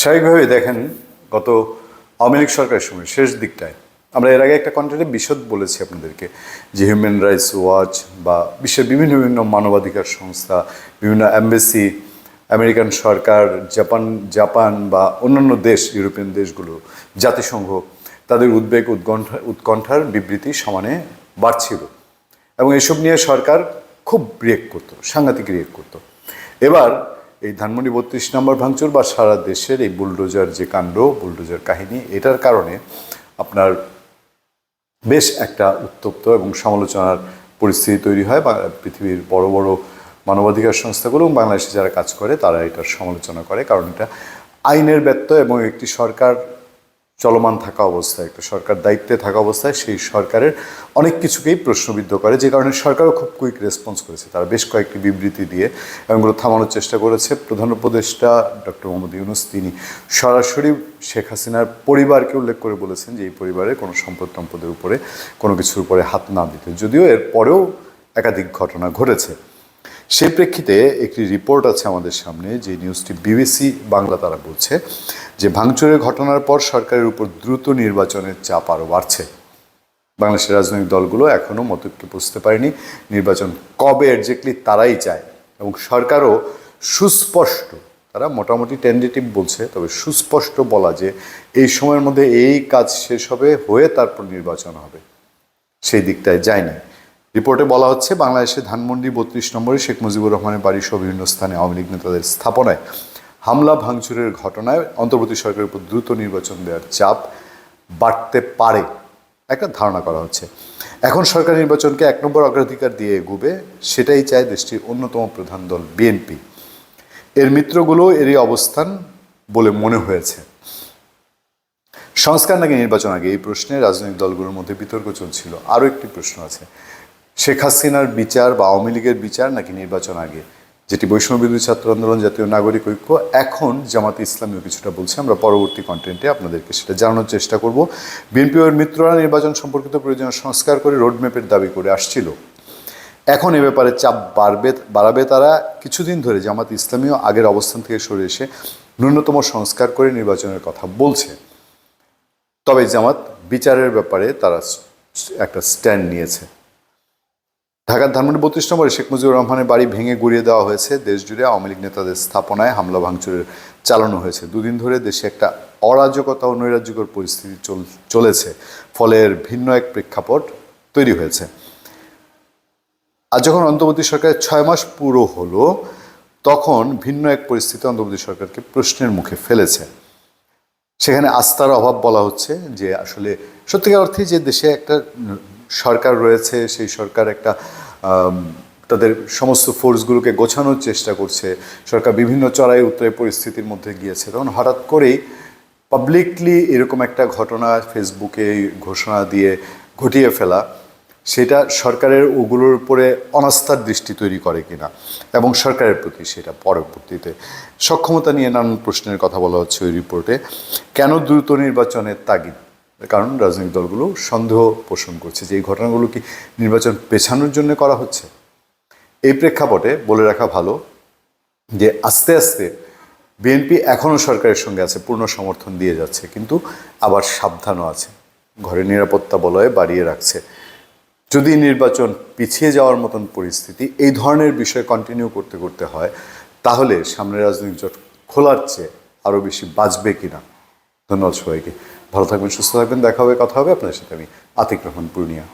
স্বাভাবিকভাবে দেখেন, গত আওয়ামী লীগ সরকারের সময়, শেষ দিকটায়, আমরা এর আগে একটা কন্টেন্টে বিশদ বলেছি আপনাদেরকে যে হিউম্যান রাইটস ওয়াচ বা বিশ্বের বিভিন্ন বিভিন্ন মানবাধিকার সংস্থা, বিভিন্ন অ্যাম্বাসি আমেরিকান সরকার জাপান জাপান বা অন্যান্য দেশ ইউরোপিয়ান দেশগুলো, জাতিসংঘ, তাদের উদ্বেগ, উৎকণ্ঠা, উৎকণ্ঠার বিবৃতি সমানে বাড়ছিল। এবং এসব নিয়ে সরকার খুব রিয়েক্ট করতো, সাংঘাতিক রিয়েক্ট করতো। এবার এই ধানমন্ডি বত্রিশ নম্বর ভাঙচুর বা সারা দেশের এই বুলডোজার যে কাণ্ড, বুলডোজার কাহিনী, এটার কারণে আপনার বেশ একটা উত্তপ্ত এবং সমালোচনার পরিস্থিতি তৈরি হয় বা পৃথিবীর বড় বড় মানবাধিকার সংস্থাগুলো এবং বাংলাদেশে যারা কাজ করে, তারা এটার সমালোচনা করে। কারণ এটা আইনের ব্যত্যয় এবং একটি সরকার চলমান থাকা অবস্থায়, একটা সরকার দায়িত্বে থাকা অবস্থায় সেই সরকারের অনেক কিছুকেই প্রশ্নবিদ্ধ করে, যে কারণে সরকারও খুব কুইক রেসপন্স করেছে। তারা বেশ কয়েকটি বিবৃতি দিয়ে এগুলো থামানোর চেষ্টা করেছে। প্রধান উপদেষ্টা ডক্টর মোহাম্মদ ইউনুস, তিনি সরাসরি শেখ হাসিনার পরিবারকে উল্লেখ করে বলেছেন যে এই পরিবারের কোনো সম্পদ টম্পদের উপরে কোনো কিছুর উপরে হাত না দিতে। যদিও এর পরেও একাধিক ঘটনা ঘটেছে। সেই প্রেক্ষিতে একটি রিপোর্ট আছে আমাদের সামনে, যে নিউজটি বিবিসি বাংলা তারা বলছে। যে ভাঙচুরের ঘটনার পর সরকারের উপর দ্রুত নির্বাচনের চাপ আরও বাড়ছে। বাংলাদেশের রাজনৈতিক দলগুলো এখনও মতৈক্যে বুঝতে পারেনি নির্বাচন কবে একজ্যাক্টলি তারাই চায় এবং সরকারও সুস্পষ্ট, তারা মোটামুটি টেন্ডেটিভ বলছে, তবে সুস্পষ্ট বলা যে এই সময়ের মধ্যে এই কাজ শেষ হবে, হয়ে তারপর নির্বাচন হবে। সেই দিকটায় যায়নি। রিপোর্টে বলা হচ্ছে বাংলাদেশে ধানমন্ডি বত্রিশ নম্বরে শেখ মুজিবুর রহমানের বাড়ি সহ বিভিন্ন স্থানে আওয়ামী লীগ নেতাদের স্থাপনায় হামলা, ভাঙচুরের ঘটনায় অন্তর্বর্তী সরকারের উপর দ্রুত নির্বাচন দেওয়ার চাপ বাড়তে পারে। একটা ধারণা করা হচ্ছে। এখন সরকার নির্বাচনকে এক নম্বর অগ্রাধিকার দিয়ে এগুবে, সেটাই চায় দেশটির অন্যতম প্রধান দল, বিএনপি। এর মিত্রগুলো এরই অবস্থান বলে মনে হয়েছে। সংস্কার নাকি নির্বাচন আগে? এই প্রশ্নে রাজনৈতিক দলগুলোর মধ্যে বিতর্ক চলছিল। আরও একটি প্রশ্ন আছে। শেখ হাসিনার বিচার বা আওয়ামী লীগের বিচার নাকি নির্বাচন আগে? যেটি বৈষম্যবিরোধী ছাত্র আন্দোলন, জাতীয় নাগরিক ঐক্য, এখন জামাত ইসলামীও কিছুটা বলছে। আমরা পরবর্তী কন্টেন্টে আপনাদেরকে সেটা জানানোর চেষ্টা করব। বিএনপি ওর মিত্ররা নির্বাচন সম্পর্কিত প্রয়োজনীয় সংস্কার করে রোডম্যাপের দাবি করে আসছিল। এখন এ ব্যাপারে চাপ বাড়বে, বাড়াবে তারা। কিছুদিন ধরে জামাত ইসলামীও আগের অবস্থান থেকে সরে এসে ন্যূনতম সংস্কার করে নির্বাচনের কথা বলছে। তবে জামাত বিচারের ব্যাপারে তারা একটা স্ট্যান্ড নিয়েছে। ঢাকার ধানমন্ডি বত্রিশ নম্বরে শেখ মুজিবুর রহমানের বাড়ি ভেঙে গুড়িয়ে দেওয়া হয়েছে। দেশ জুড়ে আওয়ামী লীগ নেতাদের স্থাপনায় হামলা ভাঙচুরের চালানো হয়েছে। দুদিন ধরে দেশে একটা অরাজকতা ও নৈরাজ্যকর পরিস্থিতি চল চলেছে। ফলে ভিন্ন এক প্রেক্ষাপট তৈরি হয়েছে। আর যখন অন্তর্বর্তী সরকারের ছয় মাস পুরো হলো, তখন ভিন্ন এক পরিস্থিতি অন্তর্বর্তী সরকারকে প্রশ্নের মুখে ফেলেছে। সেখানে আস্থার অভাব বলা হচ্ছে যে আসলে সত্যিকার অর্থে যে দেশে একটা সরকার রয়েছে, সেই সরকার একটা তাদের সমস্ত ফোর্সগুলোকে গোছানোর চেষ্টা করছে। সরকার বিভিন্ন চড়াই উত্তরাই পরিস্থিতির মধ্যে গিয়েছে। তখন হঠাৎ করেই পাবলিকলি এরকম একটা ঘটনা ফেসবুকে ঘোষণা দিয়ে ঘটিয়ে ফেলা, সেটা সরকারের ওগুলোর উপরে অনাস্থার দৃষ্টি তৈরি করে কিনা এবং সরকারের প্রতি সেটা পরবর্তীতে সক্ষমতা নিয়ে নানান প্রশ্নের কথা বলা হচ্ছে ওই রিপোর্টে কেন দ্রুত নির্বাচনের তাগিদ কারণ রাজনৈতিক দলগুলো সন্দেহ পোষণ করছে যে এই ঘটনাগুলো কি নির্বাচন পেছানোর জন্য করা হচ্ছে। এই প্রেক্ষাপটে বলে রাখা ভালো যে আস্তে আস্তে বিএনপি এখনও সরকারের সঙ্গে আছে, পূর্ণ সমর্থন দিয়ে যাচ্ছে, কিন্তু আবার সাবধানও আছে, ঘরের নিরাপত্তা বলয়ে বাড়িয়ে রাখছে। যদি নির্বাচন পিছিয়ে যাওয়ার মতন পরিস্থিতি এই ধরনের বিষয় কন্টিনিউ করতে করতে হয়, তাহলে সামনে রাজনৈতিক জোট খোলার চেয়ে আরও বেশি বাঁচবে কিনা ধন্যবাদ সবাইকে। ভালো থাকবেন, সুস্থ থাকবেন, দেখা হবে, কথা হবে আপনার সাথে আমি। আতিক রহমান, পূর্ণিয়া।